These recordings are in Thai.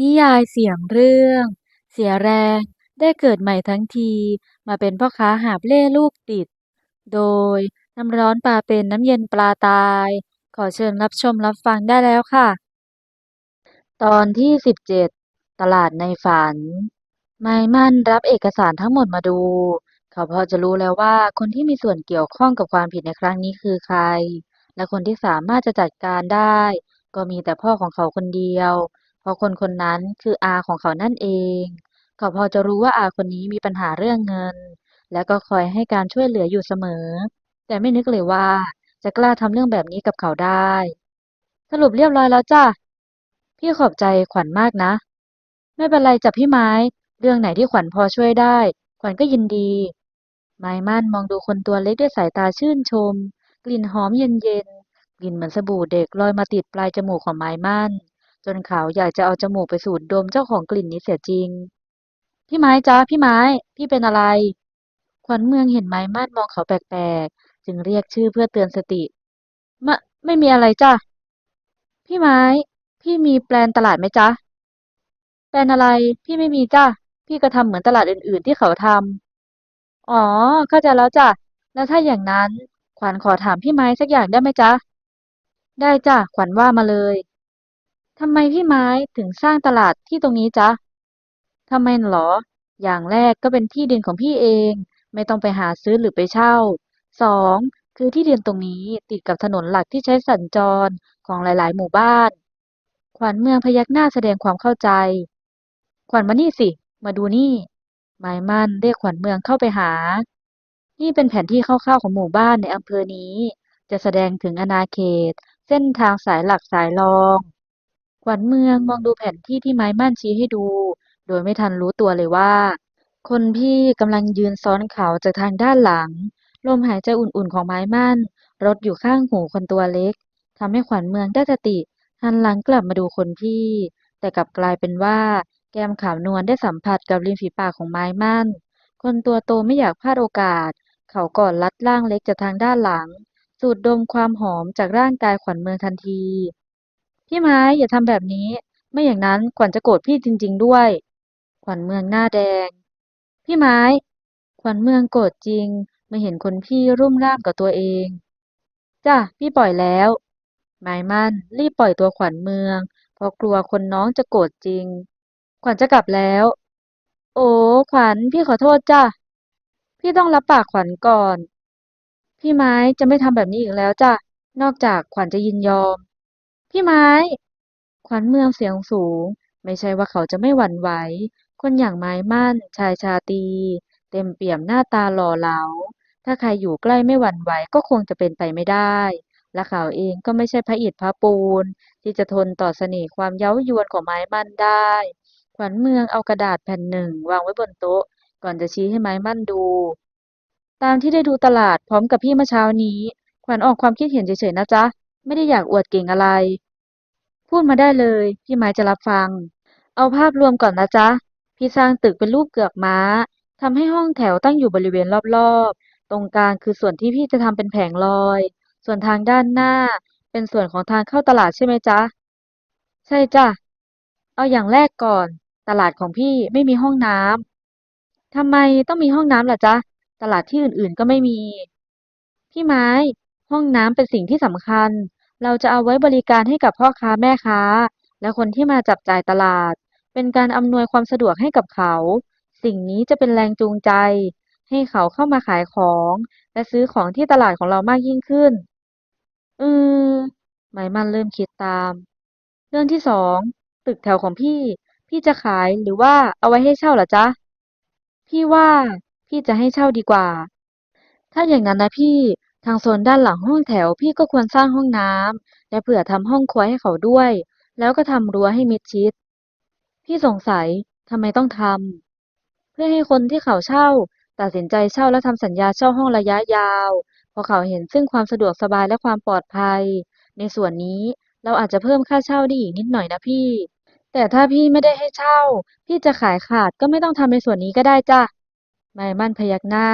นิยายเสียงเรื่อง เสียแรงได้เกิดใหม่ทั้งทีมาเป็นพ่อค้าหาบเล่ลูกติด โดยน้ำร้อนปลาเป็นน้ำเย็นปลาตาย ขอเชิญรับชมรับฟังได้แล้วค่ะ ตอนที่สิบเจ็ดตลาดในฝัน ไมมั่นรับเอกสารทั้งหมดมาดู เขาพอจะรู้แล้วว่าคนที่มีส่วนเกี่ยวข้องกับความผิดในครั้งนี้คือใคร และคนที่สามารถจะจัดการได้ ก็มีแต่พ่อของเขาคนเดียว เพราะคนคนนั้นคืออาของเขานั่นเอง เขาพอจะรู้ว่าอาคนนี้มีปัญหาเรื่องเงิน และก็คอยให้การช่วยเหลืออยู่เสมอ แต่ไม่นึกเลยว่าจะกล้าทำเรื่องแบบนี้กับเขาได้ สรุปเรียบร้อยแล้วจ้ะ พี่ขอบใจขวัญมากนะ ไม่เป็นไรจ้ะพี่ไม้ เรื่องไหนที่ขวัญพอช่วยได้ ขวัญก็ยินดี ไม้มั่นมองดูคนตัวเล็กด้วยสายตาชื่นชม กลิ่นหอมเย็นๆ กลิ่นเหมือนสบู่เด็กลอยมาติดปลายจมูกของไม้มั่น จนเขาอยากจะเอาจมูกไปสูดดมเจ้าของกลิ่นนี้เสียจริง พี่ไม้จ้าพี่ไม้ พี่เป็นอะไร ขวัญเมืองเห็นไม้มั่นมองเขาแปลกๆ จึงเรียกชื่อเพื่อเตือนสติมะไม่มีอะไรจ้ะพี่ไม้ พี่มีแปลนตลาดไหมจ๊ะแปลนอะไร พี่ไม่มีจ้ะพี่ก็ทำเหมือนตลาดอื่น ๆ ที่เขาทำอ๋อ เข้าใจแล้วจ้ะ แล้วถ้าอย่างนั้น ขวัญขอถามพี่ไม้สักอย่างได้ไหมจ๊ะ ได้จ้ะ ขวัญว่ามาเลย ทำไมพี่ไม้ถึงสร้างตลาดที่ตรงนี้จ๊ะทำไมเหรอ อย่างแรกก็เป็นที่ดินของพี่เอง ไม่ต้องไปหาซื้อหรือไปเช่าสองคือที่ดินตรงนี้ติดกับถนนหลักที่ใช้สัญจรของหลาย ๆ หมู่บ้าน ขวัญเมืองพยักหน้าแสดงความเข้าใจ ขวัญมานี่สิ มาดูนี่หมายมั่นเรียกขวัญเมืองเข้าไปหา นี่เป็นแผนที่คร่าวๆของหมู่บ้านในอำเภอนี้ จะแสดงถึงอาณาเขต เส้นทางสายหลักสายรอง ขวัญเมืองมองดูแผนที่ที่ไม้มั่นชี้ให้ดู โดยไม่ทันรู้ตัวเลยว่า คนพี่กำลังยืนซ้อนเขาจากทางด้านหลัง ลมหายใจอุ่นๆของไม้มั่นรดอยู่ข้างหูคนตัวเล็กทำให้ขวัญเมืองได้สติหันหลังกลับมาดูคนพี่ แต่กลับกลายเป็นว่า แก้มขาวนวลได้สัมผัสกับริมฝีปากของไม้มั่น คนตัวโตไม่อยากพลาดโอกาส เขากอดลัดร่างเล็กจากทางด้านหลัง สูดดมความหอมจากร่างกายขวัญเมืองทันที พี่ไม้อย่าทำแบบนี้ ไม่อย่างนั้นขวัญจะโกรธพี่จริง ๆ ด้วย ขวัญเมืองหน้าแดง พี่ไม้ ขวัญเมืองโกรธจริงเมื่อเห็นคนพี่รุ่มร่ามกับตัวเอง จ้ะพี่ปล่อยแล้ว หมายมั่นรีบปล่อยตัวขวัญเมือง เพราะกลัวคนน้องจะโกรธจริง ขวัญจะกลับแล้ว โอ้ขวัญพี่ขอโทษจ้ะพี่ต้องรับปากขวัญก่อน พี่ไม้จะไม่ทำแบบนี้อีกแล้วจ้ะนอกจากขวัญจะยินยอม พี่ไม้ ขวัญเมืองเสียงสูง ไม่ใช่ว่าเขาจะไม่หวั่นไหว คนอย่างไม้มั่น ชายชาตรีเต็มเปี่ยมหน้าตาหล่อเหลา ถ้าใครอยู่ใกล้ไม่หวั่นไหวก็คงจะเป็นไปไม่ได้ และเขาเองก็ไม่ใช่พระอิฐพระปูน ที่จะทนต่อเสน่ห์ความเย้ายวนของไม้มั่นได้ ขวัญเมืองเอากระดาษแผ่นหนึ่งวางไว้บนโต๊ะ ก่อนจะชี้ให้ไม้มั่นดู ตามที่ได้ดูตลาดพร้อมกับพี่เมื่อเช้านี้ ขวัญออกความคิดเห็นเฉยๆนะจ๊ะ ไม่ได้อยากอวดเก่งอะไร พูดมาได้เลย พี่ไม้จะรับฟัง เอาภาพรวมก่อนนะจ๊ะ พี่สร้างตึกเป็นรูปเกือกม้าทำให้ห้องแถวตั้งอยู่บริเวณรอบๆ ตรงกลางคือส่วนที่พี่จะทำเป็นแผงลอย ส่วนทางด้านหน้า เป็นส่วนของทางเข้าตลาดใช่ไหมจ๊ะ ใช่จ้ะ เอาอย่างแรกก่อน ตลาดของพี่ไม่มีห้องน้ำทำไมต้องมีห้องน้ำล่ะจ๊ะ ตลาดที่อื่นๆก็ไม่มี พี่ไม้ ห้องน้ำเป็นสิ่งที่สำคัญ เราจะเอาไว้บริการให้กับพ่อค้าแม่ค้า และคนที่มาจับจ่ายตลาด เป็นการอำนวยความสะดวกให้กับเขา สิ่งนี้จะเป็นแรงจูงใจ ให้เขาเข้ามาขายของ และซื้อของที่ตลาดของเรามากยิ่งขึ้น อืมหมมันเริ่มคิดตาม เรื่องที่สองตึกแถวของพี่ พี่จะขายหรือว่าเอาไว้ให้เช่าเหรอจ๊ะ พี่ว่าพี่จะให้เช่าดีกว่า ถ้าอย่างนั้นนะพี่ ทางโซนด้านหลังห้องแถวพี่ก็ควรสร้างห้องน้ำและเผื่อทำห้องครัวให้เขาด้วย แล้วก็ทำรั้วให้มิดชิด พี่สงสัยทำไมต้องทำเพื่อให้คนที่เขาเช่า ตัดสินใจเช่าและทำสัญญาเช่าห้องระยะยาวพราะเขาเห็นซึ่งความสะดวกสบายและความปลอดภัย ในส่วนนี้เราอาจจะเพิ่มค่าเช่าได้อีกนิดหน่อยนะพี่ แต่ถ้าพี่ไม่ได้ให้เช่า พี่จะขายขาดก็ไม่ต้องทำในส่วนนี้ก็ได้จ้ะไมมั่นพยักหน้า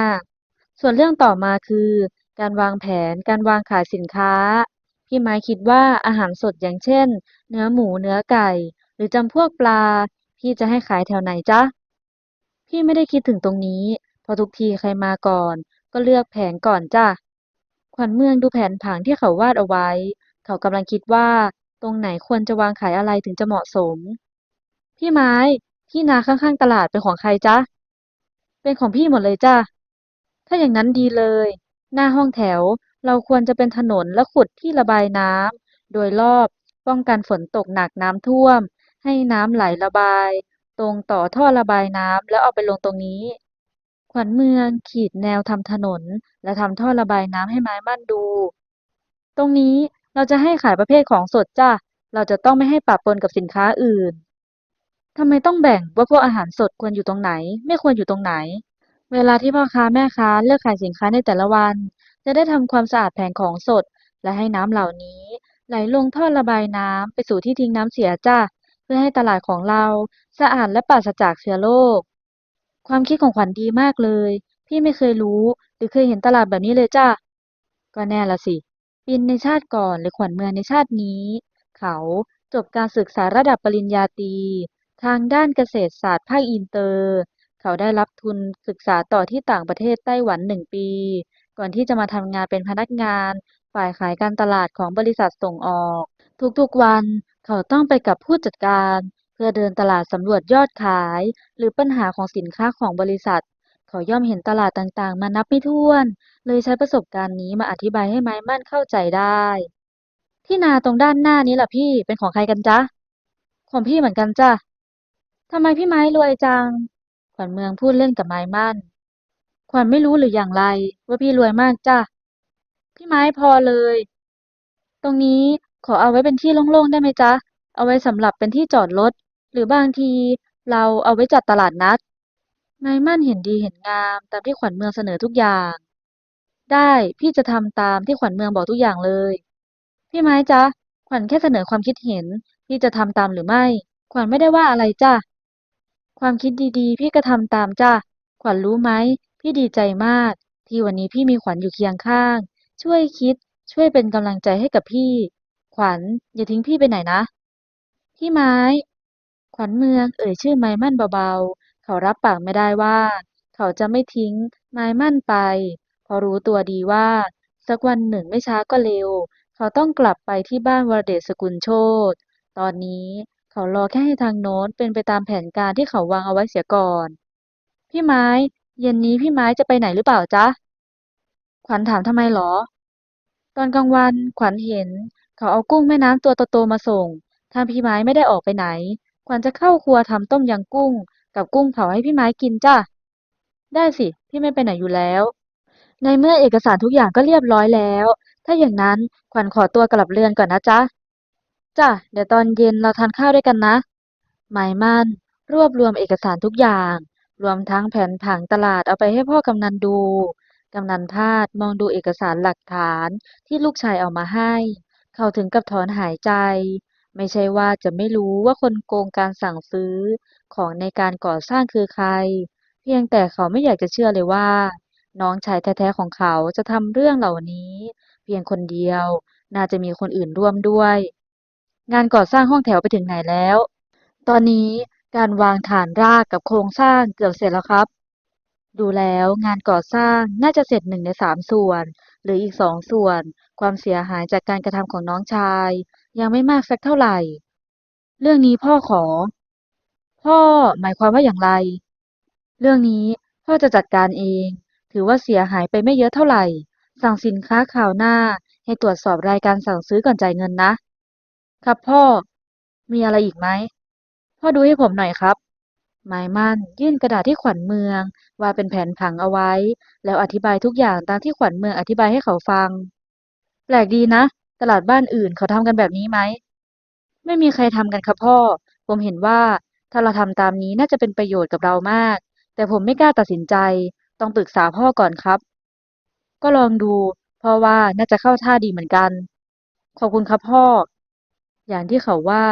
ส่วนเรื่องต่อมาคือ การวางแผน การวางขายสินค้า พี่ไม้คิดว่าอาหารสดอย่างเช่น เนื้อหมูเนื้อไก่ หรือจำพวกปลา พี่จะให้ขายแถวไหนจ๊ะ พี่ไม่ได้คิดถึงตรงนี้เพอทุกทีใครมาก่อน ก็เลือกแผงก่อนจ้ะ ขวัญเมืองดูแผนผังที่เขาวาดเอาไว้ เขากำลังคิดว่า ตรงไหนควรจะวางขายอะไรถึงจะเหมาะสม พี่ไม้ ที่นาข้างๆตลาดเป็นของใครจ๊ะ เป็นของพี่หมดเลยจ้ะ ถ้าอย่างนั้นดีเลย หน้าห้องแถว เราควรจะเป็นถนนและขุดที่ระบายน้ำโดยรอบป้องกันฝนตกหนักน้ำท่วม ให้น้ำไหลระบาย ตรงต่อท่อระบายน้ำแล้วเอาไปลงตรงนี้ ขวัญเมืองขีดแนวทำถนน และทำท่อระบายน้ำให้ไม้มั่นดู ตรงนี้เราจะให้ขายประเภทของสดจ้ะเราจะต้องไม่ให้ปะปนกับสินค้าอื่นทำไมต้องแบ่งว่าพวกอาหารสดควรอยู่ตรงไหน ไม่ควรอยู่ตรงไหน เวลาที่พ่อค้าแม่ค้าเลือกขายสินค้าในแต่ละวัน จะได้ทำความสะอาดแผงของสด และให้น้ำเหล่านี้ ไหลลงท่อระบายน้ำไปสู่ที่ทิ้งน้ำเสียจ้ะเพื่อให้ตลาดของเราสะอาดและปราศจากเชื้อโรคความคิดของขวัญดีมากเลย พี่ไม่เคยรู้หรือเคยเห็นตลาดแบบนี้เลยจ้ะก็แน่ละสิ ปินในชาติก่อนหรือขวัญเมืองในชาตินี้ เขาจบการศึกษาระดับปริญญาตรีทางด้านเกษตรศาสตร์ภาคอินเตอร์ เขาได้รับทุนศึกษาต่อที่ต่างประเทศไต้หวันหนึ่งปี ก่อนที่จะมาทำงานเป็นพนักงาน ฝ่ายขายการตลาดของบริษัทส่งออก ทุกๆวันเขาต้องไปกับผู้จัดการ เพื่อเดินตลาดสำรวจยอดขาย หรือปัญหาของสินค้าของบริษัท เขาย่อมเห็นตลาดต่างๆ มานับไม่ถ้วน เลยใช้ประสบการณ์นี้มาอธิบายให้ไม้มั่นเข้าใจได้ ที่นาตรงด้านหน้านี้ล่ะพี่เป็นของใครกันจ๊ะของพี่เหมือนกันจ้ะทำไมพี่ไม้รวยจัง ขวัญเมืองพูดเล่นกับไม้มั่น ขวัญไม่รู้หรืออย่างไร ว่าพี่รวยมากจ้ะ พี่ไม้พอเลย ตรงนี้ขอเอาไว้เป็นที่โล่งๆได้ไหมจ๊ะ เอาไว้สำหรับเป็นที่จอดรถ หรือบางทีเราเอาไว้จัดตลาดนัดไม้มั่นเห็นดีเห็นงามตามที่ขวัญเมืองเสนอทุกอย่าง ได้พี่จะทำตามที่ขวัญเมืองบอกทุกอย่างเลย พี่ไม้จ๊ะ ขวัญแค่เสนอความคิดเห็น พี่จะทำตามหรือไม่ ขวัญไม่ได้ว่าอะไรจ้ะ ความคิดดีๆ พี่ก็ทำตามจ้ะ ขวัญรู้ไหม พี่ดีใจมาก ที่วันนี้พี่มีขวัญอยู่เคียงข้าง ช่วยคิด ช่วยเป็นกำลังใจให้กับพี่ ขวัญอย่าทิ้งพี่ไปไหนนะ พี่ไม้ ขวัญเมืองเอ่ยชื่อไม้มั่นเบาๆ เขารับปากไม่ได้ว่า เขาจะไม่ทิ้งไม้มั่นไป เพราะรู้ตัวดีว่า สักวันหนึ่งไม่ช้าก็เร็ว เขาต้องกลับไปที่บ้านวรเดชสกุลโชตตอนนี้ เขารอแค่ให้ทางโน้นเป็นไปตามแผนการที่เขาวางเอาไว้เสียก่อน พี่ไม้ เย็นนี้พี่ไม้จะไปไหนหรือเปล่าจ๊ะ ขวัญถามทำไมหรอ ตอนกลางวันขวัญเห็น เขาเอากุ้งแม่น้ำตัวโตๆมาส่งถ้าพี่ไม้ไม่ได้ออกไปไหน ขวัญจะเข้าครัวทำต้มยำกุ้ง กับกุ้งเผาให้พี่ไม้กินจ้ะ ได้สิ พี่ไม่ไปไหนอยู่แล้ว ในเมื่อเอกสารทุกอย่างก็เรียบร้อยแล้ว ถ้าอย่างนั้นขวัญขอตัวกลับเรือนก่อนนะจ๊ะ จ้ะ เดี๋ยวตอนเย็นเราทานข้าวด้วยกันนะ หมายมั่น รวบรวมเอกสารทุกอย่าง รวมทั้งแผนผังตลาดเอาไปให้พ่อกำนันดู กำนันทาสมองดูเอกสารหลักฐานที่ลูกชายเอามาให้ เขาถึงกับถอนหายใจ ไม่ใช่ว่าจะไม่รู้ว่าคนโกงการสั่งซื้อของในการก่อสร้างคือใคร เพียงแต่เขาไม่อยากจะเชื่อเลยว่า น้องชายแท้ๆของเขาจะทำเรื่องเหล่านี้ เพียงคนเดียว น่าจะมีคนอื่นร่วมด้วย งานก่อสร้างห้องแถวไปถึงไหนแล้ว ตอนนี้การวางฐานรากกับโครงสร้างเกือบเสร็จแล้วครับ ดูแล้วงานก่อสร้างน่าจะเสร็จหนึ่งในสามส่วน หรืออีกสองส่วน ความเสียหายจากการกระทำของน้องชาย ยังไม่มากสักเท่าไหร่ เรื่องนี้พ่อขอ พ่อหมายความว่าอย่างไร เรื่องนี้พ่อจะจัดการเอง ถือว่าเสียหายไปไม่เยอะเท่าไหร่ สั่งสินค้าข่าวหน้าให้ตรวจสอบรายการสั่งซื้อก่อนจ่ายเงินนะ ครับพ่อ มีอะไรอีกไหม พ่อดูให้ผมหน่อยครับ หมายมั่นยื่นกระดาษที่ขวัญเมือง วาเป็นแผนผังเอาไว้ แล้วอธิบายทุกอย่างตามที่ขวัญเมืองอธิบายให้เขาฟัง แปลกดีนะ ตลาดบ้านอื่นเขาทำกันแบบนี้ไหม ไม่มีใครทำกันครับพ่อ ผมเห็นว่าถ้าเราทำตามนี้น่าจะเป็นประโยชน์กับเรามาก แต่ผมไม่กล้าตัดสินใจ ต้องปรึกษาพ่อก่อนครับ ก็ลองดู เพราะว่าน่าจะเข้าท่าดีเหมือนกัน ขอบคุณครับพ่อ อย่างที่เขาว่า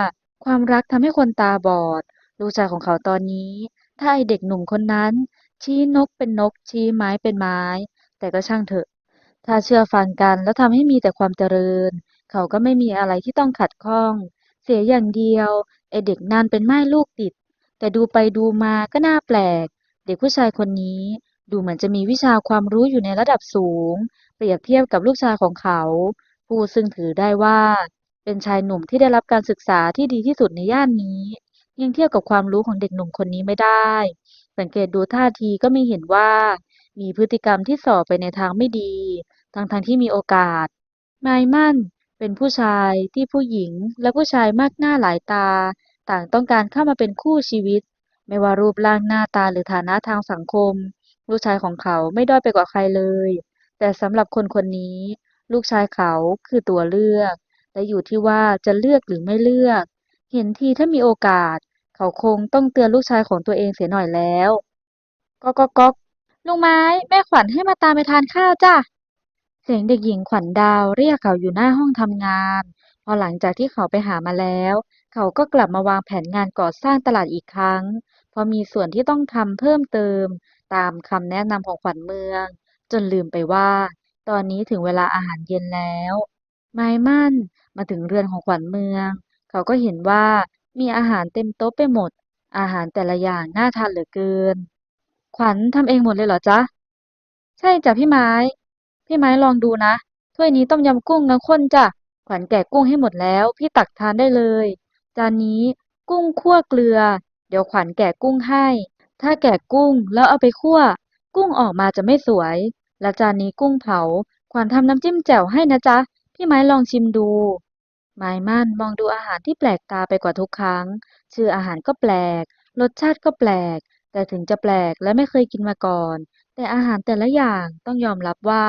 ความรักทำให้คนตาบอด ลูกชายของเขาตอนนี้ ถ้าไอเด็กหนุ่มคนนั้น ชี้นกเป็นนก ชี้ไม้เป็นไม้ แต่ก็ช่างเถอะ ถ้าเชื่อฟังกันแล้วทำให้มีแต่ความเจริญ เขาก็ไม่มีอะไรที่ต้องขัดข้อง เสียอย่างเดียวเอเด็กนั่นเป็นไม่ายลูกติด แต่ดูไปดูมาก็น่าแปลก เด็กผู้ชายคนนี้ดูเหมือนจะมีวิชาความรู้อยู่ในระดับสูง เปรียบเทียบกับลูกชายของเขา ผู้ซึ่งถือได้ว่า เป็นชายหนุ่มที่ได้รับการศึกษาที่ดีที่สุดในย่านนี้ ยังเทียบกับความรู้ของเด็กหนุ่มคนนี้ไม่ได้ สังเกตดูท่าทีก็ไม่เห็นว่า มีพฤติกรรมที่ส่อไปในทางไม่ดี ทั้งๆทที่มีโอกาสนายมั่นเป็นผู้ชายที่ผู้หญิงและผู้ชายมากหน้าหลายตา ต่างต้องการเข้ามาเป็นคู่ชีวิต ไม่ว่ารูปร่างหน้าตาหรือฐานะทางสังคม ลูกชายของเขาไม่ด้อยไปกว่าใครเลย แต่สำหรับคนคนนี้ ลูกชายเขาคือตัวเลือก และอยู่ที่ว่าจะเลือกหรือไม่เลือก เห็นทีถ้ามีโอกาส เขาคงต้องเตือนลูกชายของตัวเองเสียหน่อยแล้วก๊อกก๊อกก๊อกลุงไม้แม่ขวัญให้มาตามไปทานข้าวจ้ะเสียงเด็กหญิงขวัญดาวเรียกเขาอยู่หน้าห้องทำงาน พอหลังจากที่เขาไปหามาแล้ว เขาก็กลับมาวางแผนงานก่อสร้างตลาดอีกครั้งพราะมีส่วนที่ต้องทำเพิ่มเติม ตามคำแนะนำของขวัญเมือง จนลืมไปว่า ตอนนี้ถึงเวลาอาหารเย็นแล้ว ไม้มั่น มาถึงเรือนของขวัญเมือง เขาก็เห็นว่ามีอาหารเต็มโต๊ะไปหมด อาหารแต่ละอย่างน่าทานเหลือเกิน ขวัญทำเองหมดเลยเหรอจ๊ะ ใช่จ้ะพี่ไม้ พี่ไม้ลองดูนะ ถ้วยนี้ต้มยำกุ้งน้ำข้นจ้ะ ขวัญแกะกุ้งให้หมดแล้ว พี่ตักทานได้เลย จานนี้กุ้งคั่วเกลือ เดี๋ยวขวัญแกะกุ้งให้ ถ้าแกะกุ้งแล้วเอาไปคั่ว กุ้งออกมาจะไม่สวย และจานนี้กุ้งเผา ขวัญทำน้ำจิ้มแจ่วให้นะจ๊ะ พี่ไม้ลองชิมดู ไม้มั่นมองดูอาหารที่แปลกตาไปกว่าทุกครั้ง ชื่ออาหารก็แปลก รสชาติก็แปลก แต่ถึงจะแปลกและไม่เคยกินมาก่อน แต่อาหารแต่ละอย่างต้องยอมรับว่า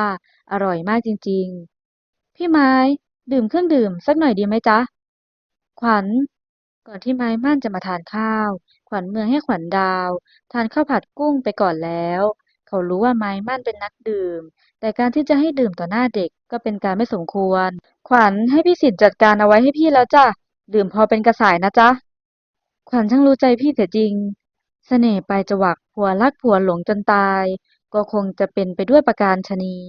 อร่อยมากจริง ๆ พี่ไม้ ดื่มเครื่องดื่มสักหน่อยดีไหมจ๊ะ ขวัญ ก่อนที่ไม้มั่นจะมาทานข้าว ขวัญเมืองให้ขวัญดาว ทานข้าวผัดกุ้งไปก่อนแล้ว เขารู้ว่าไม้มั่นเป็นนักดื่ม แต่การที่จะให้ดื่มต่อหน้าเด็กก็เป็นการไม่สมควร ขวัญให้พี่สิทธิ์จัดการเอาไว้ให้พี่แล้วจ้ะ ดื่มพอเป็นกระสายนะจ๊ะ ขวัญช่างรู้ใจพี่เสียจริงเสน่ห์ปลายจวักผัวรักผัวหลงจนตาย ก็คงจะเป็นไปด้วยประการฉนี้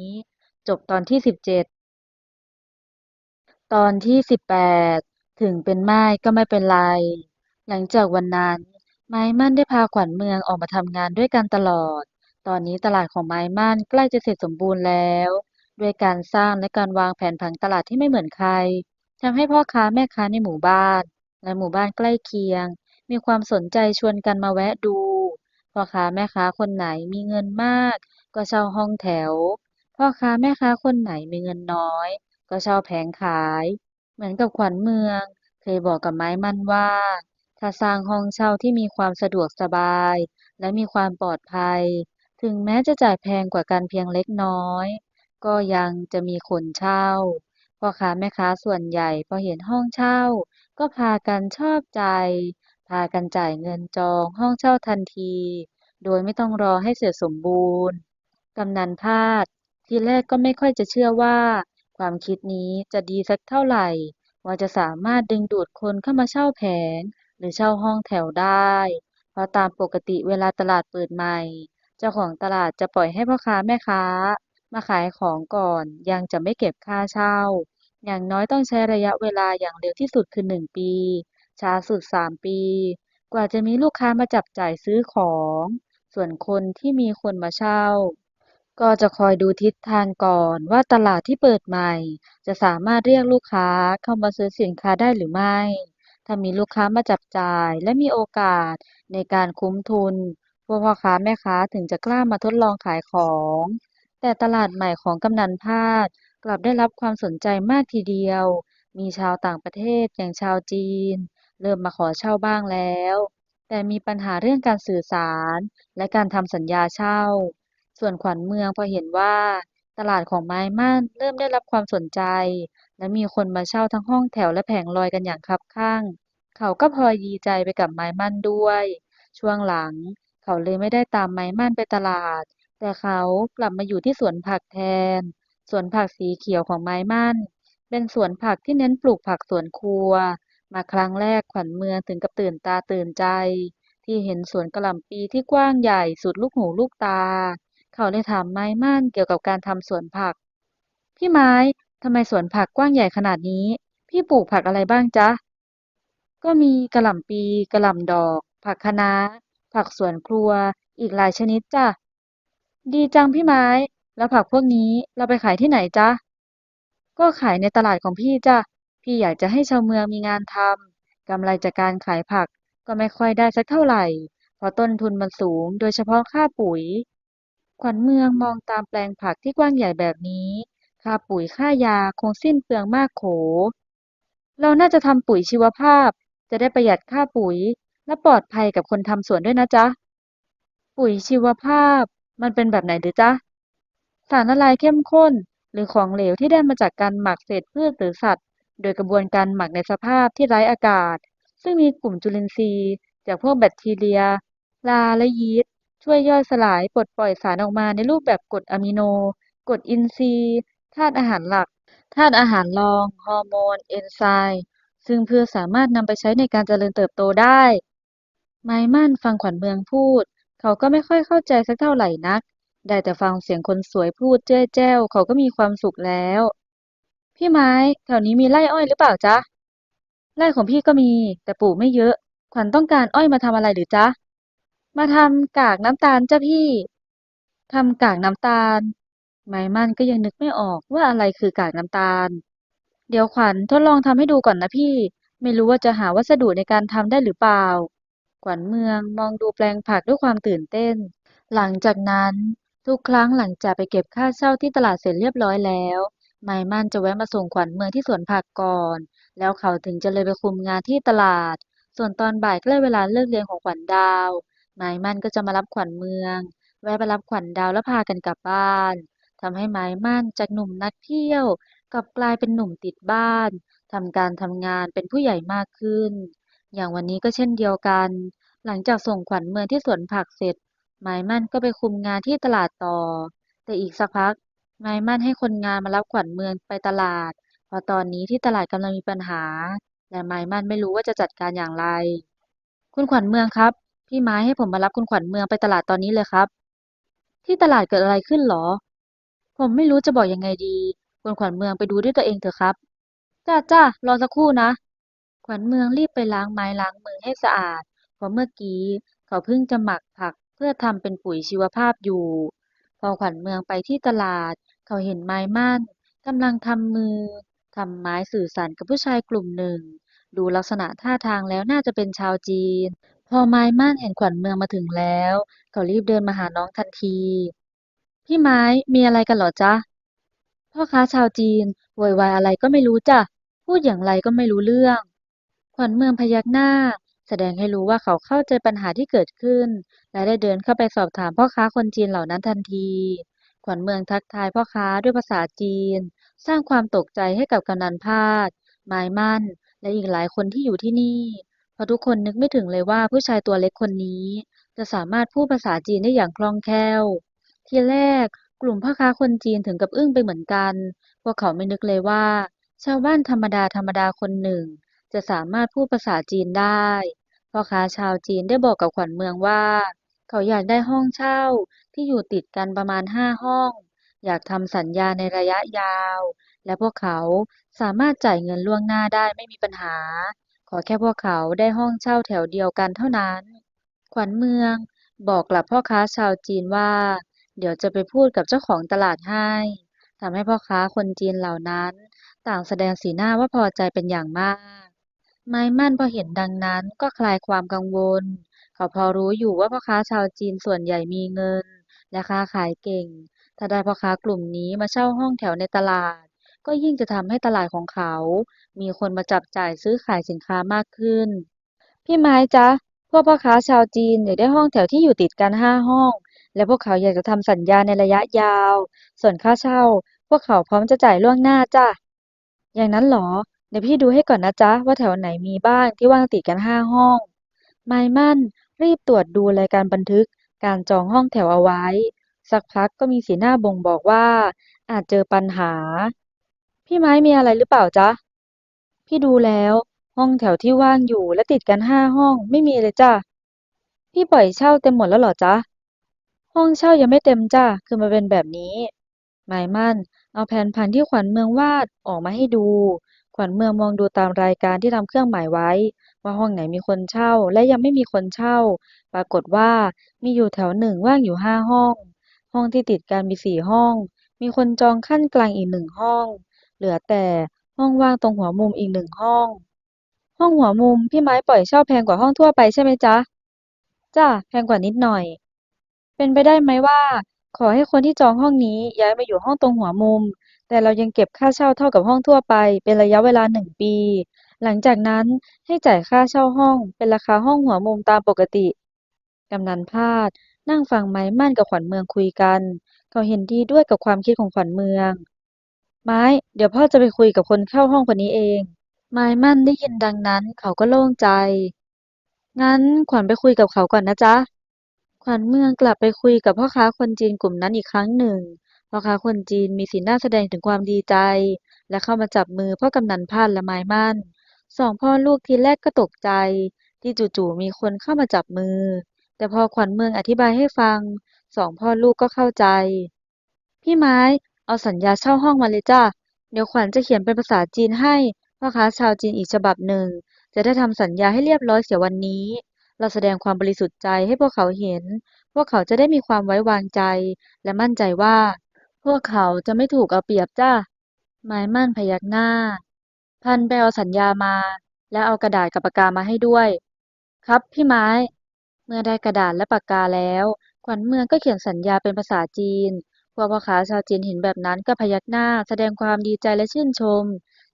จบตอนที่สิบเจ็ด ตอนที่สิบแปด ถึงเป็นไม่ายก็ไม่เป็นไร หลังจากวันนั้นไม้มั่นได้พาขวัญเมืองออกมาทำงานด้วยกันตลอด ตอนนี้ตลาดของไม้มั่นใกล้จะเสร็จสมบูรณ์แล้ว ด้วยการสร้างและการวางแผนผังตลาดที่ไม่เหมือนใครทำให้พ่อค้าแม่ค้าในหมู่บ้าน และหมู่บ้านใกล้เคียง มีความสนใจชวนกันมาแวะดูพ่อค้าแม่ค้าคนไหนมีเงินมาก ก็เช่าห้องแถว พ่อค้าแม่ค้าคนไหนมีเงินน้อย ก็เช่าแผงขาย เหมือนกับขวัญเมือง เคยบอกกับไม้มั่นว่า ถ้าสร้างห้องเช่าที่มีความสะดวกสบาย และมีความปลอดภัย ถึงแม้จะจ่ายแพงกว่ากันเพียงเล็กน้อย ก็ยังจะมีคนเช่า พ่อค้าแม่ค้าส่วนใหญ่พอเห็นห้องเช่า ก็พากันชอบใจ พากันจ่ายเงินจองห้องเช่าทันที โดยไม่ต้องรอให้เสร็จสมบูรณ์ กำนันพาด ทีแรกก็ไม่ค่อยจะเชื่อว่า ความคิดนี้จะดีสักเท่าไหร่ ว่าจะสามารถดึงดูดคนเข้ามาเช่าแผง หรือเช่าห้องแถวได้ เพราะตามปกติเวลาตลาดเปิดใหม่ เจ้าของตลาดจะปล่อยให้พ่อค้าแม่ค้า มาขายของก่อน ยังจะไม่เก็บค่าเช่า อย่างน้อยต้องใช้ระยะเวลาอย่างเร็วที่สุดคือหนึ่งปี ช้าสุดสามปี กว่าจะมีลูกค้ามาจับจ่ายซื้อของ ส่วนคนที่มีคนมาเช่า ก็จะคอยดูทิศทางก่อนว่าตลาดที่เปิดใหม่ จะสามารถเรียกลูกค้าเข้ามาซื้อสินค้าได้หรือไม่ถ้ามีลูกค้ามาจับจ่ายและมีโอกาสในการคุ้มทุน พวกพ่อค้าแม่ค้าถึงจะกล้ามาทดลองขายของ แต่ตลาดใหม่ของกำนันพาดกลับได้รับความสนใจมากทีเดียว มีชาวต่างประเทศอย่างชาวจีน เริ่มมาขอเช่าบ้างแล้ว แต่มีปัญหาเรื่องการสื่อสารและการทำสัญญาเช่า ส่วนขวัญเมืองพอเห็นว่า ตลาดของไม้มั่นเริ่มได้รับความสนใจ และมีคนมาเช่าทั้งห้องแถวและแผงลอยกันอย่างคับคั่ง เขาก็พลอยดีใจไปกับไม้มั่นด้วย ช่วงหลัง เขาเลยไม่ได้ตามไม้มั่นไปตลาด แต่เขากลับมาอยู่ที่สวนผักแทน สวนผักสีเขียวของไม้มั่นเป็นสวนผักที่เน้นปลูกผักสวนครัว มาครั้งแรกขวัญเมืองถึงกับตื่นตาตื่นใจ ที่เห็นสวนกระหล่ำปีที่กว้างใหญ่สุดลูกหูลูกตา เขาเลยถามไม้มั่นเกี่ยวกับการทำสวนผัก พี่ไม้ทำไมสวนผักกว้างใหญ่ขนาดนี้ พี่ปลูกผักอะไรบ้างจ๊ะ ก็มีกระหล่ำปีกระหล่ำดอก ผักคะน้า ผักสวนครัว อีกหลายชนิดจ้ะ ดีจังพี่ไม้ แล้วผักพวกนี้เราไปขายที่ไหนจ๊ะ ก็ขายในตลาดของพี่จ้ะ พี่อยากจะให้ชาวเมืองมีงานทำกำไรจากการขายผักก็ไม่ค่อยได้สักเท่าไหร่ เพราะต้นทุนมันสูง โดยเฉพาะค่าปุ๋ย ขวัญเมืองมองตามแปลงผักที่กว้างใหญ่แบบนี้ ค่าปุ๋ยค่ายาคงสิ้นเปลืองมากโข เราน่าจะทำปุ๋ยชีวภาพ จะได้ประหยัดค่าปุ๋ย และปลอดภัยกับคนทำสวนด้วยนะจ๊ะ ปุ๋ยชีวภาพ มันเป็นแบบไหนหรือจ๊ะ สารละลายเข้มข้น หรือของเหลวที่ได้มาจากการหมักเศษพืชหรือสัตว์ โดยกระบวนการหมักในสภาพที่ไร้อากาศ ซึ่งมีกลุ่มจุลินทรีย์ จากพวกแบคทีเรียราและยีสต์ช่วยย่อยสลายปลดปล่อยสารออกมาในรูปแบบกรดอะมิโนกรดอินทรีย์ธาตุอาหารหลักธาตุอาหารรอง ฮอร์โมน เอนไซม์ ซึ่งเพื่อสามารถนำไปใช้ในการเจริญเติบโตได้ ไม้มั่นฟังขวัญเมืองพูด เขาก็ไม่ค่อยเข้าใจสักเท่าไหร่นัก ได้แต่ฟังเสียงคนสวยพูดเจ้ยแจ้ว เขาก็มีความสุขแล้ว พี่ไม้แถวนี้มีไร่อ้อยหรือเปล่าจ๊ะ ไร่ของพี่ก็มี แต่ปลูกไม่เยอะ ขวัญต้องการอ้อยมาทำอะไรหรือจ๊ะ มาทำกากน้ำตาลจ้ะพี่ทำกากน้ำตาล ไม้มั่นก็ยังนึกไม่ออกว่าอะไรคือกากน้ำตาล เดี๋ยวขวัญทดลองทำให้ดูก่อนนะพี่ ไม่รู้ว่าจะหาวัสดุในการทำได้หรือเปล่า ขวัญเมืองมองดูแปลงผักด้วยความตื่นเต้น หลังจากนั้น ทุกครั้งหลังจากไปเก็บค่าเช่าที่ตลาดเสร็จเรียบร้อยแล้วไมมั่นจะแวะมาส่งขวัญเมืองที่สวนผักก่อน แล้วเขาถึงจะเลยไปคุมงานที่ตลาด ส่วนตอนบ่ายใกล้เวลาเลิกเรียนของขวัญดาวไมมั่นก็จะมารับขวัญเมือง แวะไปรับขวัญดาวแล้วพากันกลับบ้านทำให้ไม้มั่นจากหนุ่มนักเที่ยวกลับกลายเป็นหนุ่มติดบ้านทำการทำงานเป็นผู้ใหญ่มากขึ้น อย่างวันนี้ก็เช่นเดียวกัน หลังจากส่งขวัญเมืองที่สวนผักเสร็จ ไม้มั่นก็ไปคุมงานที่ตลาดต่อ แต่อีกสักพัก ไม้มั่นให้คนงานมารับขวัญเมืองไปตลาด เพราะตอนนี้ที่ตลาดกำลังมีปัญหา และไม้มั่นไม่รู้ว่าจะจัดการอย่างไร คุณขวัญเมืองครับ พี่ไม้ให้ผมมารับคุณขวัญเมืองไปตลาดตอนนี้เลยครับ ที่ตลาดเกิดอะไรขึ้นหรอ ผมไม่รู้จะบอกยังไงดี คุณขวัญเมืองไปดูด้วยตัวเองเถอะครับ จ้าจ้ารอสักครู่นะ ขวัญเมืองรีบไปล้างไม้ล้างมือให้สะอาด เพราะเมื่อกี้เขาเพิ่งจะหมักผักเพื่อทำเป็นปุ๋ยชีวภาพอยู่ พอขวัญเมืองไปที่ตลาด เขาเห็นไม้มั่นกำลังทำมือทำไม้สื่อสารกับผู้ชายกลุ่มหนึ่ง ดูลักษณะท่าทางแล้วน่าจะเป็นชาวจีน พอไม้มั่นเห็นขวัญเมืองมาถึงแล้ว เขารีบเดินมาหาน้องทันที พี่ไม้มีอะไรกันหรอจ๊ะพ่อค้าชาวจีนโวยวายอะไรก็ไม่รู้จ้ะพูดอย่างไรก็ไม่รู้เรื่อง ขวัญเมืองพยักหน้า แสดงให้รู้ว่าเขาเข้าใจปัญหาที่เกิดขึ้น และได้เดินเข้าไปสอบถามพ่อค้าคนจีนเหล่านั้นทันที ขวัญเมืองทักทายพ่อค้าด้วยภาษาจีน สร้างความตกใจให้กับกำนันพาดไม้มั่น และอีกหลายคนที่อยู่ที่นี่เพราะทุกคนนึกไม่ถึงเลยว่าผู้ชายตัวเล็กคนนี้ จะสามารถพูดภาษาจีนได้อย่างคล่องแคล่ว ทีแรกกลุ่มพ่อค้าคนจีนถึงกับอึ้งไปเหมือนกัน พวกเขาไม่นึกเลยว่า ชาวบ้านธรรมดาธรรมดาคนหนึ่ง จะสามารถพูดภาษาจีนได้ พ่อค้าชาวจีนได้บอกกับขวัญเมืองว่า เขาอยากได้ห้องเช่าที่อยู่ติดกันประมาณห้าห้อง อยากทำสัญญาในระยะยาว และพวกเขาสามารถจ่ายเงินล่วงหน้าได้ไม่มีปัญหา ขอแค่พวกเขาได้ห้องเช่าแถวเดียวกันเท่านั้น ขวัญเมืองบอกกับพ่อค้าชาวจีนว่า เดี๋ยวจะไปพูดกับเจ้าของตลาดให้ทำให้พ่อค้าคนจีนเหล่านั้น ต่างแสดงสีหน้าว่าพอใจเป็นอย่างมาก ไม้มั่นพอเห็นดังนั้นก็คลายความกังวล เขาพอรู้อยู่ว่าพ่อค้าชาวจีนส่วนใหญ่มีเงิน และค้าขายเก่ง ถ้าได้พ่อค้ากลุ่มนี้มาเช่าห้องแถวในตลาด ก็ยิ่งจะทำให้ตลาดของเขา มีคนมาจับจ่ายซื้อขายสินค้ามากขึ้น พี่ไม้จ๊ะ พวกพ่อค้าชาวจีนอยากได้ห้องแถวที่อยู่ติดกันห้าห้อง และพวกเขาอยากจะทำสัญญาในระยะยาว ส่วนค่าเช่า พวกเขาพร้อมจะจ่ายล่วงหน้าจ้ะอย่างนั้นเหรอ เดี๋ยวพี่ดูให้ก่อนนะจ๊ะ ว่าแถวไหนมีบ้านที่ว่างติดกันห้าห้อง ไมมั่น รีบตรวจดูรายการบันทึก การจองห้องแถวเอาไว้ สักพักก็มีสีหน้าบ่งบอกว่า อาจเจอปัญหา พี่ไม้มีอะไรหรือเปล่าจ๊ะ พี่ดูแล้ว ห้องแถวที่ว่างอยู่และติดกันห้าห้องไม่มีเลยจ้ะ พี่ปล่อยเช่าเต็มหมดแล้วเหรอจ๊ะ ห้องเช่ายังไม่เต็มจ้ะ คือมันเป็นแบบนี้หมายมั่น เอาแผนผังที่ขวัญเมืองวาดออกมาให้ดู ขวัญเมืองมองดูตามรายการที่ทำเครื่องหมายไว้ ว่าห้องไหนมีคนเช่าและยังไม่มีคนเช่า ปรากฏว่ามีอยู่แถวหนึ่งว่างอยู่ห้าห้อง ห้องที่ติดกันมีสี่ห้อง มีคนจองขั้นกลางอีกหนึ่งห้อง เหลือแต่ห้องว่างตรงหัวมุมอีกหนึ่งห้อง ห้องหัวมุมพี่ไม้ปล่อยเช่าแพงกว่าห้องทั่วไปใช่ไหมจ๊ะจ้ะแพงกว่านิดหน่อย เป็นไปได้ไหมว่า ขอให้คนที่จองห้องนี้ย้ายมาอยู่ห้องตรงหัวมุม แต่เรายังเก็บค่าเช่าเท่ากับห้องทั่วไปเป็นระยะเวลาหนึ่งปี หลังจากนั้นให้จ่ายค่าเช่าห้องเป็นราคาห้องหัวมุมตามปกติกำนันพาดนั่งฟังไม้มั่นกับขวัญเมืองคุยกัน เขาเห็นดีด้วยกับความคิดของขวัญเมือง ไม้ เดี๋ยวพ่อจะไปคุยกับคนเข้าห้องคนนี้เอง ไม้มั่นได้ยินดังนั้นเขาก็โล่งใจ งั้นขวัญไปคุยกับเขาก่อนนะจ๊ะ ขวัญเมืองกลับไปคุยกับพ่อค้าคนจีนกลุ่มนั้นอีกครั้งหนึ่ง พ่อค้าคนจีนมีสีหน้าแสดงถึงความดีใจ และเข้ามาจับมือพ่อกำนันพาดและไม้มั่น สองพ่อลูกทีแรกก็ตกใจ ที่จู่ๆมีคนเข้ามาจับมือ แต่พอขวัญเมืองอธิบายให้ฟัง สองพ่อลูกก็เข้าใจ พี่ไม้เอาสัญญาเช่าห้องมาเลยจ้ะเดี๋ยวขวัญจะเขียนเป็นภาษาจีนให้พ่อค้าชาวจีนอีกฉบับหนึ่ง จะได้ทำสัญญาให้เรียบร้อยเสียวันนี้ เราแสดงความบริสุทธิ์ใจให้พวกเขาเห็น พวกเขาจะได้มีความไว้วางใจ และมั่นใจว่า วกเขาจะไม่ถูกเอาเปรียบจ้าไม้มั่นพยักหน้า พันไปเอาสัญญามา และเอากระดาษกับปากกามาให้ด้วย ครับพี่ไม้ เมื่อได้กระดาษและปากกาแล้ว ขวัญเมืองก็เขียนสัญญาเป็นภาษาจีน พวกพ่อค้าชาวจีนเห็นแบบนั้นก็พยักหน้า แสดงความดีใจและชื่นชม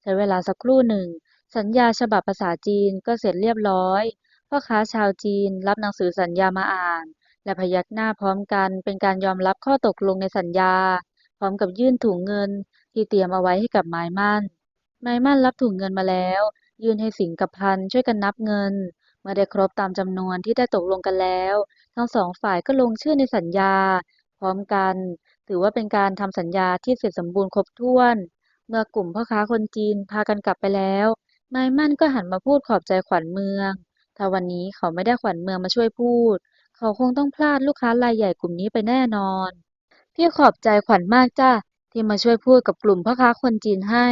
ใช้เวลาสักครู่หนึ่ง สัญญาฉบับภาษาจีนก็เสร็จเรียบร้อย พ่อค้าชาวจีนรับหนังสือสัญญามาอ่าน และพยักหน้าพร้อมกันเป็นการยอมรับข้อตกลงในสัญญา ร้อมกับยื่นถุงเงินที่เตรียมเอาไว้ให้กับไม้มั่น ไม้มั่นรับถุงเงินมาแล้ว ยื่นให้สิงห์กับพันช่วยกันนับเงิน เมื่อได้ครบตามจำนวนที่ได้ตกลงกันแล้ว ทั้งสองฝ่ายก็ลงชื่อในสัญญา พร้อมกัน ถือว่าเป็นการทำสัญญาที่เสร็จสมบูรณ์ครบถ้วน เมื่อกลุ่มพ่อค้าคนจีนพากันกลับไปแล้ว ไม้มั่นก็หันมาพูดขอบใจขวัญเมือง ถ้าวันนี้เขาไม่ได้ขวัญเมืองมาช่วยพูด เขาคงต้องพลาดลูกค้ารายใหญ่กลุ่มนี้ไปแน่นอน พี่ขอบใจขวัญมากจ้าที่มาช่วยพูดกับกลุ่มพ่อค้าคนจีนให้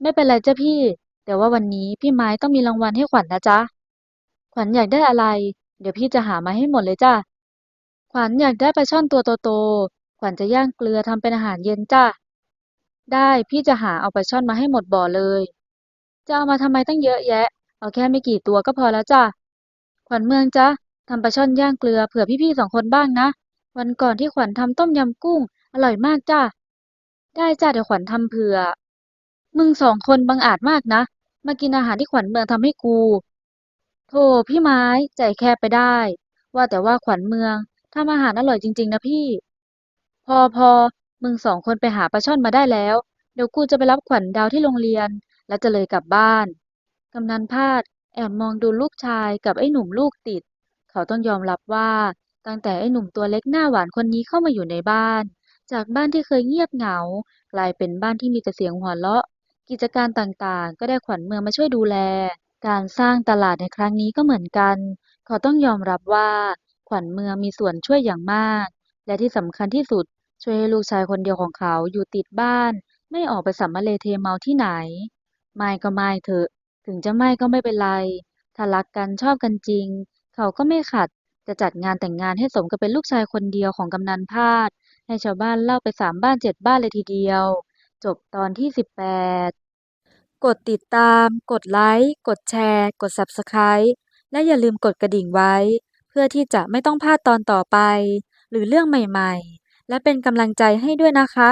ไม่เป็นไรจ้ะพี่ แต่ว่าวันนี้พี่ไม้ต้องมีรางวัลให้ขวัญนะจ๊ะ ขวัญอยากได้อะไร เดี๋ยวพี่จะหามาให้หมดเลยจ้ะขวัญอยากได้ปลาช่อนตัวโตๆ ขวัญจะย่างเกลือทำเป็นอาหารเย็นจ้ะได้พี่จะหาเอาปลาช่อนมาให้หมดบ่อเลย จะเอามาทำไมตั้งเยอะแยะ เอาแค่ไม่กี่ตัวก็พอแล้วจ้ะขวัญเมืองจ๊ะทำปลาช่อนย่างเกลือเผื่อพี่ๆสองคนบ้างนะ วันก่อนที่ขวัญทำต้มยำกุ้ง อร่อยมากจ้ะได้จ้ะเดี๋ยวขวัญทำเผื่อ มึงสองคนบังอาจมากนะ มากินอาหารที่ขวัญเมืองทำให้กู โธ่พี่ไม้ใจแคบไปได้ ว่าแต่ว่าขวัญเมืองทำอาหารอร่อยจริง ๆ นะพี่ พอพอมึงสองคนไปหาปลาช่อนมาได้แล้ว เดี๋ยวกูจะไปรับขวัญดาวที่โรงเรียน แล้วจะเลยกลับบ้าน กำนันพาดแอบมองดูลูกชายกับไอ้หนุ่มลูกติด เขาต้องยอมรับว่า ตั้งแต่ไอ้หนุ่มตัวเล็กหน้าหวานคนนี้เข้ามาอยู่ในบ้าน จากบ้านที่เคยเงียบเหงา กลายเป็นบ้านที่มีแต่เสียงหัวเราะ กิจการต่างๆ ก็ได้ขวัญเมืองมาช่วยดูแล การสร้างตลาดในครั้งนี้ก็เหมือนกันขาต้องยอมรับว่า ขวัญเมืองมีส่วนช่วยอย่างมาก และที่สำคัญที่สุดช่วยให้ลูกชายคนเดียวของเขาอยู่ติดบ้าน ไม่ออกไปสัมมะเลเทเมาที่ไหน ไม่ก็ไม่เถอะ ถึงจะไม่ก็ไม่เป็นไร ถ้ารักกันชอบกันจริง เขาก็ไม่ขัด จะจัดงานแต่งงานให้สมกับเป็นลูกชายคนเดียวของกำนันพาด ให้ชาวบ้านเล่าไปสามบ้านเจ็ดบ้านเลยทีเดียว จบตอนที่สิบแปดกดติดตาม กดไลค์ กดแชร์ กด Subscribe และอย่าลืมกดกระดิ่งไว้ เพื่อที่จะไม่ต้องพลาดตอนต่อไป หรือเรื่องใหม่ๆ และเป็นกำลังใจให้ด้วยนะคะ